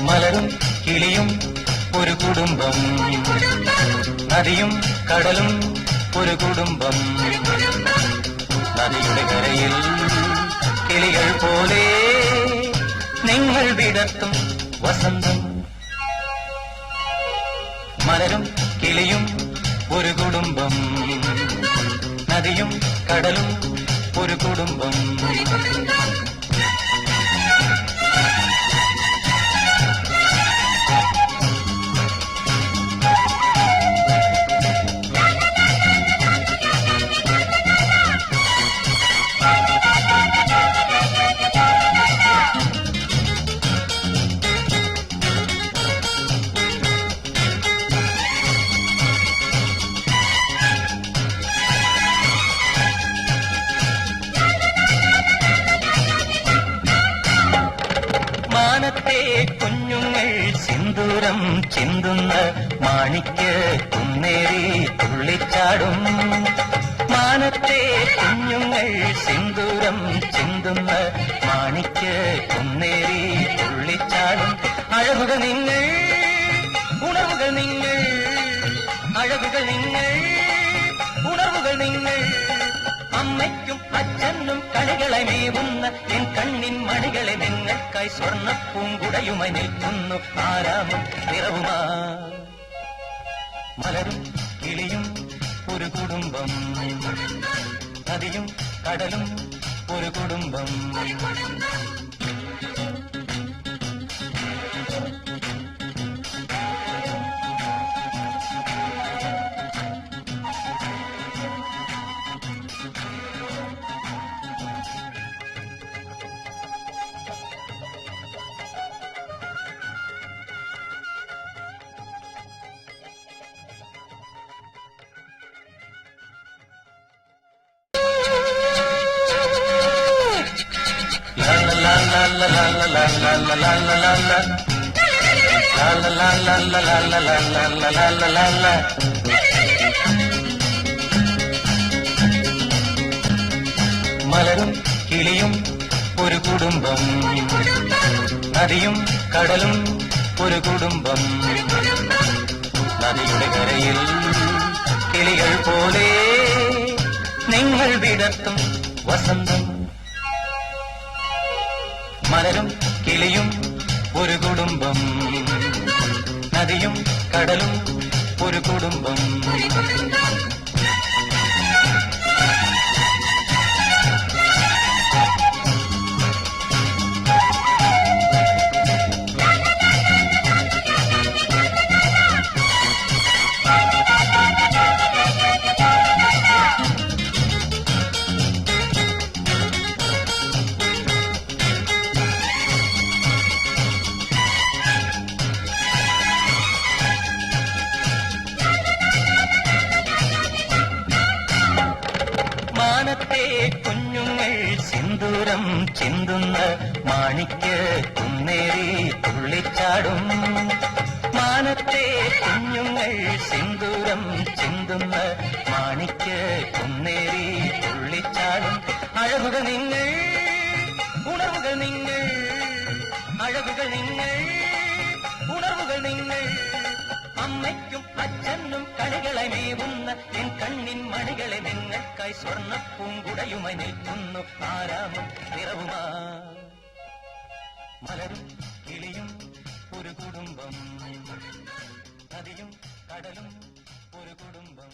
മലരും കിളിയും ഒരു കുടുംബം. നദിയും കടലും ഒരു കുടുംബം. നദിയുടെ കരയിൽ കിളികൾ പോലെ നിങ്ങൾ വിടത്തും വസന്തം. മലരും കിളിയും ഒരു കുടുംബം. നദിയും കടലും ഒരു കുടുംബം. മാനത്തെ കുഞ്ഞുങ്ങൾ സിന്ദൂരം ചിന്തുന്ന മാണിക്ക് കുന്നേറി തുള്ളിച്ചാടും. മാനത്തെ കുഞ്ഞുങ്ങൾ സിന്ദൂരം ചിന്തുന്ന മാണിക്ക് കുന്നേറി തുള്ളിച്ചാടും. അഴകുക നിങ്ങൾ ഉണർവുകൾ നിങ്ങൾ അഴകുകൾ നിങ്ങൾ ഉണർവുകൾ നിങ്ങൾ. അമ്മയ്ക്കും അച്ഛനും കളികളെ മേവുന്ന എൻ കണ്ണിൻ മണികളെ നിങ്ങൾക്കായി സ്വർണ പൂങ്കുടയുമായി നിൽക്കുന്നു. ആരാമും നിറവുമാ. മലരും കിളിയും ഒരു കുടുംബം. നദിയും കടലും ഒരു കുടുംബം. മലരും കിളിയും ഒരു കുടുംബം. നദിയും കടലും ഒരു കുടുംബം. നദിയുടെ കരയിൽ കിളികൾ പോലെ നിങ്ങൾ വിടർത്തും വസന്തം. മലരും കിളിയും ഒരു കുടുംബം. നദിയും കടലും ഒരു കുടുംബം. കുഞ്ഞുങ്ങൾ സിന്ദൂരം ചിന്തുന്ന മാണിക്ക് കുന്നേറി തുള്ളിച്ചാടും. മാനത്തെ കുഞ്ഞുങ്ങൾ സിന്ദൂരം ചിന്തുന്ന മാണിക്ക് കുന്നേറി തുള്ളിച്ചാടും. അഴകുക നിങ്ങൾ ഉണർവുകൾ നിങ്ങൾ അഴകുക നിങ്ങൾ ഉണർവുകൾ നിങ്ങൾ. അമ്മയ്ക്കും അച്ഛനും കളികളെ മേവുന്ന എൻ കണ്ണിൻ മണികളെ നിങ്ങൾക്കായി സ്വർണ പൂങ്കുടയുമായി നിൽക്കുന്നു. ആരാമും നിറവുമാ മലരും കിളിയും ഒരു കുടുംബം. നദിയും കടലും ഒരു കുടുംബം.